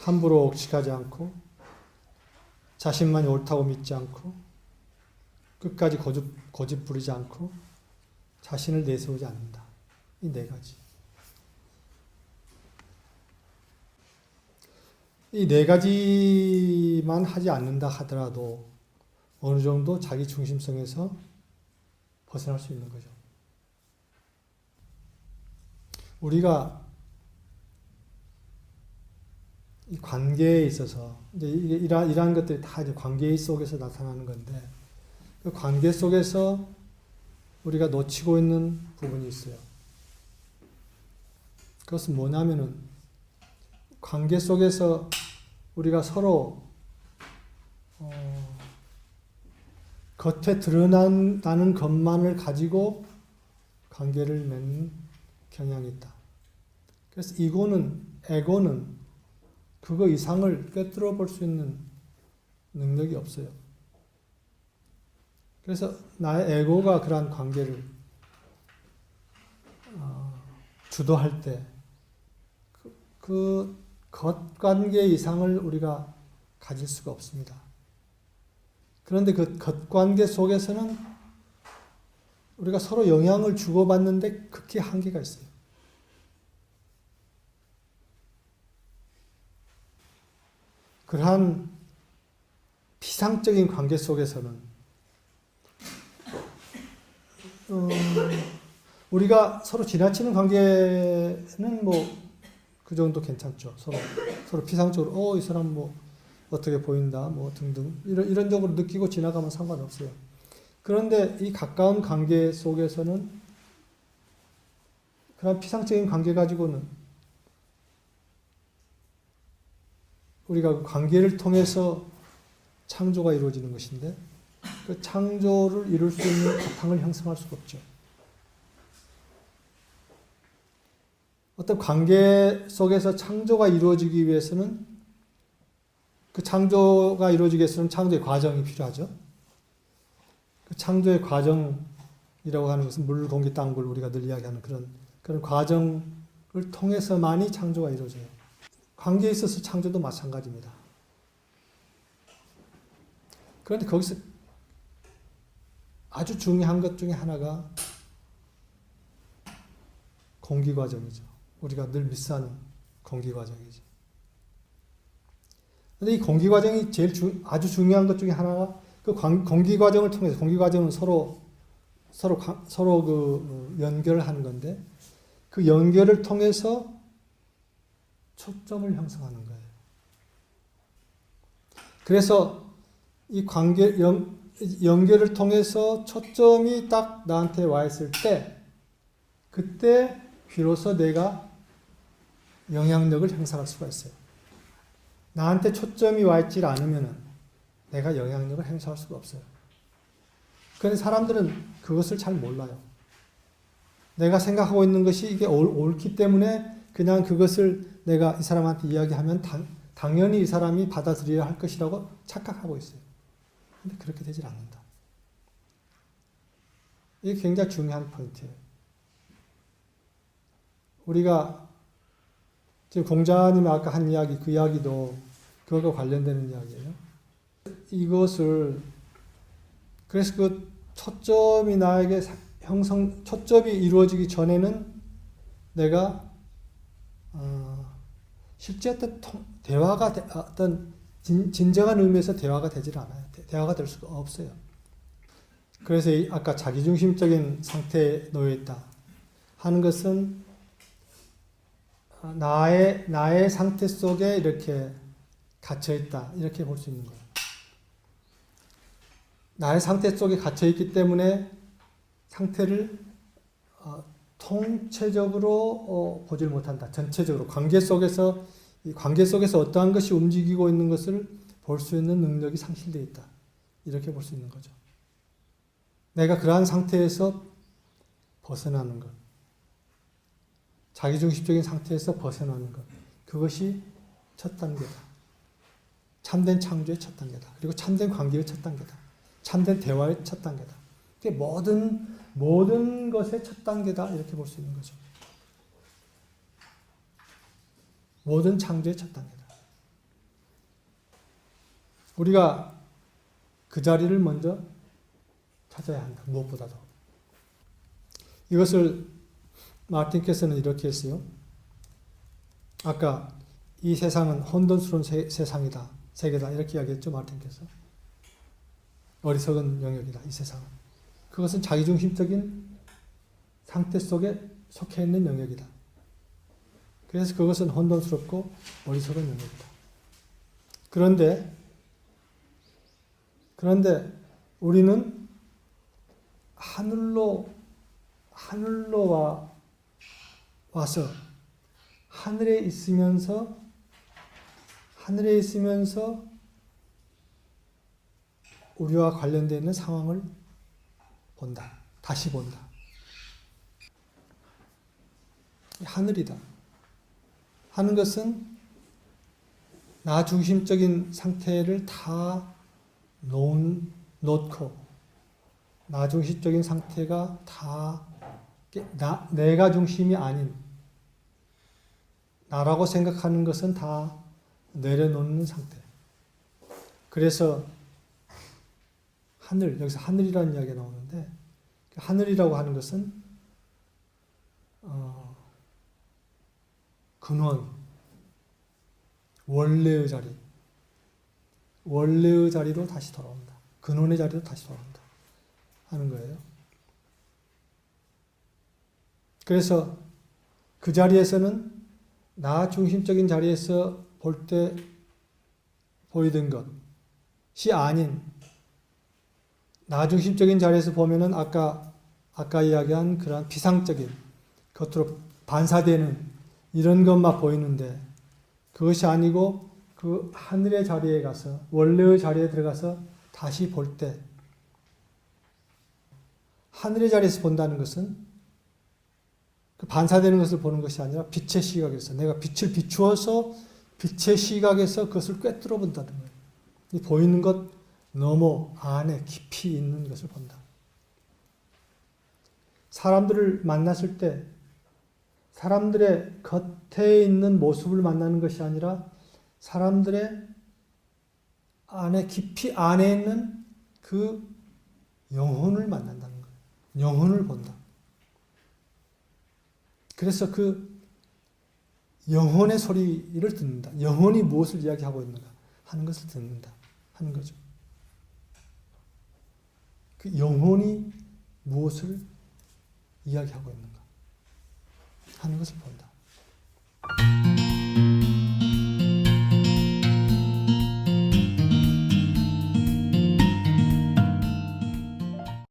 함부로 옥식하지 않고 자신만이 옳다고 믿지 않고 끝까지 고집, 고집 부리지 않고 자신을 내세우지 않는다. 이 네 가지. 이 네 가지만 하지 않는다 하더라도 어느 정도 자기 중심성에서 벗어날 수 있는 거죠. 우리가 이 관계에 있어서 이제 이러한, 이러한 것들이 다 이제 관계 속에서 나타나는 건데 그 관계 속에서 우리가 놓치고 있는 부분이 있어요. 그것은 뭐냐면은 관계 속에서 우리가 서로 어, 겉에 드러난다는 것만을 가지고 관계를 맺는 경향이 있다. 그래서 이고는 에고는 그거 이상을 꿰뚫어 볼 수 있는 능력이 없어요. 그래서 나의 에고가 그러한 관계를 어, 주도할 때 그, 그 겉관계 이상을 우리가 가질 수가 없습니다. 그런데 그 겉관계 속에서는 우리가 서로 영향을 주고받는데 극히 한계가 있어요. 그러한 비상적인 관계 속에서는 어, 우리가 서로 지나치는 관계는 뭐 그 정도 괜찮죠. 서로 서로 피상적으로 어 이 사람 뭐 어떻게 보인다 뭐 등등 이런 이런 쪽으로 느끼고 지나가면 상관없어요. 그런데 이 가까운 관계 속에서는 그런 피상적인 관계 가지고는 우리가 그 관계를 통해서 창조가 이루어지는 것인데 그 창조를 이룰 수 있는 바탕을 형성할 수가 없죠. 어떤 관계 속에서 창조가 이루어지기 위해서는 그 창조가 이루어지기 위해서는 창조의 과정이 필요하죠. 그 창조의 과정이라고 하는 것은 물, 공기, 땅굴 우리가 늘 이야기하는 그런 그런 과정을 통해서만이 창조가 이루어져요. 관계에 있어서 창조도 마찬가지입니다. 그런데 거기서 아주 중요한 것 중에 하나가 공기 과정이죠. 우리가 늘 미스하는 공기 과정이죠. 근데 이 공기 과정이 제일 주, 아주 중요한 것 중에 하나가 그 관, 공기 과정을 통해서 공기 과정은 서로 서로 서로 그 연결을 하는 건데 그 연결을 통해서 초점을 형성하는 거예요. 그래서 이 관계 연, 연결을 통해서 초점이 딱 나한테 와 있을 때 그때 비로소 내가 영향력을 형성할 수가 있어요. 나한테 초점이 와 있지 않으면 내가 영향력을 행사할 수가 없어요. 그런데 사람들은 그것을 잘 몰라요. 내가 생각하고 있는 것이 이게 옳기 때문에 그냥 그것을 내가 이 사람한테 이야기하면 당, 당연히 이 사람이 받아들여야 할 것이라고 착각하고 있어요. 근데 그렇게 되질 않는다. 이게 굉장히 중요한 포인트예요. 우리가 지금 공자님이 아까 한 이야기, 그 이야기도 그거와 관련되는 이야기예요. 이것을 그래서 그 초점이 나에게 형성, 초점이 이루어지기 전에는 내가 어, 실제 어떤 통, 대화가 되, 어떤 진, 진정한 의미에서 대화가 되질 않아요. 대, 화가 될 수가 없어요. 그래서 아까 자기중심적인 상태에 놓여 있다 하는 것은 나의 나의 상태 속에 이렇게 갇혀 있다 이렇게 볼 수 있는 거예요. 나의 상태 속에 갇혀 있기 때문에 상태를 어, 통체적으로 어, 보질 못한다. 전체적으로 관계 속에서 이 관계 속에서 어떠한 것이 움직이고 있는 것을 볼 수 있는 능력이 상실되어 있다. 이렇게 볼 수 있는 거죠. 내가 그러한 상태에서 벗어나는 것. 자기중심적인 상태에서 벗어나는 것. 그것이 첫 단계다. 참된 창조의 첫 단계다. 그리고 참된 관계의 첫 단계다. 참된 대화의 첫 단계다. 모든 모든 것의 첫 단계다 이렇게 볼 수 있는 거죠. 모든 창조의 첫 단계다. 우리가 그 자리를 먼저 찾아야 한다. 무엇보다도. 이것을 마틴께서는 이렇게 했어요. 아까 이 세상은 혼돈스러운 세, 세상이다. 세계다. 이렇게 이야기했죠. 마틴께서. 어리석은 영역이다. 이 세상은. 그것은 자기중심적인 상태 속에 속해 있는 영역이다. 그래서 그것은 혼돈스럽고 어리석은 영역이다. 그런데 그런데 우리는 하늘로 하늘로 와 와서 하늘에 있으면서 하늘에 있으면서 우리와 관련되어 있는 상황을 본다. 다시 본다. 하늘이다. 하는 것은 나 중심적인 상태를 다 놓은, 놓고 나 중심적인 상태가 다 깨- 나, 내가 중심이 아닌 나라고 생각하는 것은 다 내려놓는 상태. 그래서 하늘 여기서 하늘이라는 이야기가 나오는데 그 하늘이라고 하는 것은 어, 근원 원래의 자리 원래의 자리로 다시 돌아온다. 근원의 자리로 다시 돌아온다. 하는 거예요. 그래서 그 자리에서는 나 중심적인 자리에서 볼 때 보이던 것이 아닌 나 중심적인 자리에서 보면은 아까 아까 이야기한 그런 비상적인 겉으로 반사되는 이런 것만 보이는데 그것이 아니고 그 하늘의 자리에 가서 원래의 자리에 들어가서 다시 볼 때 하늘의 자리에서 본다는 것은 그 반사되는 것을 보는 것이 아니라 빛의 시각에서 내가 빛을 비추어서 빛의 시각에서 그것을 꿰뚫어 본다는 거예요. 이 보이는 것 너머 안에 깊이 있는 것을 본다. 사람들을 만났을 때 사람들의 겉에 있는 모습을 만나는 것이 아니라 사람들의 안에 깊이 안에 있는 그 영혼을 만난다는 거예요. 영혼을 본다. 그래서 그 영혼의 소리를 듣는다. 영혼이 무엇을 이야기하고 있는가 하는 것을 듣는다. 하는 거죠. 그 영혼이 무엇을 이야기하고 있는가 하는 것을 본다.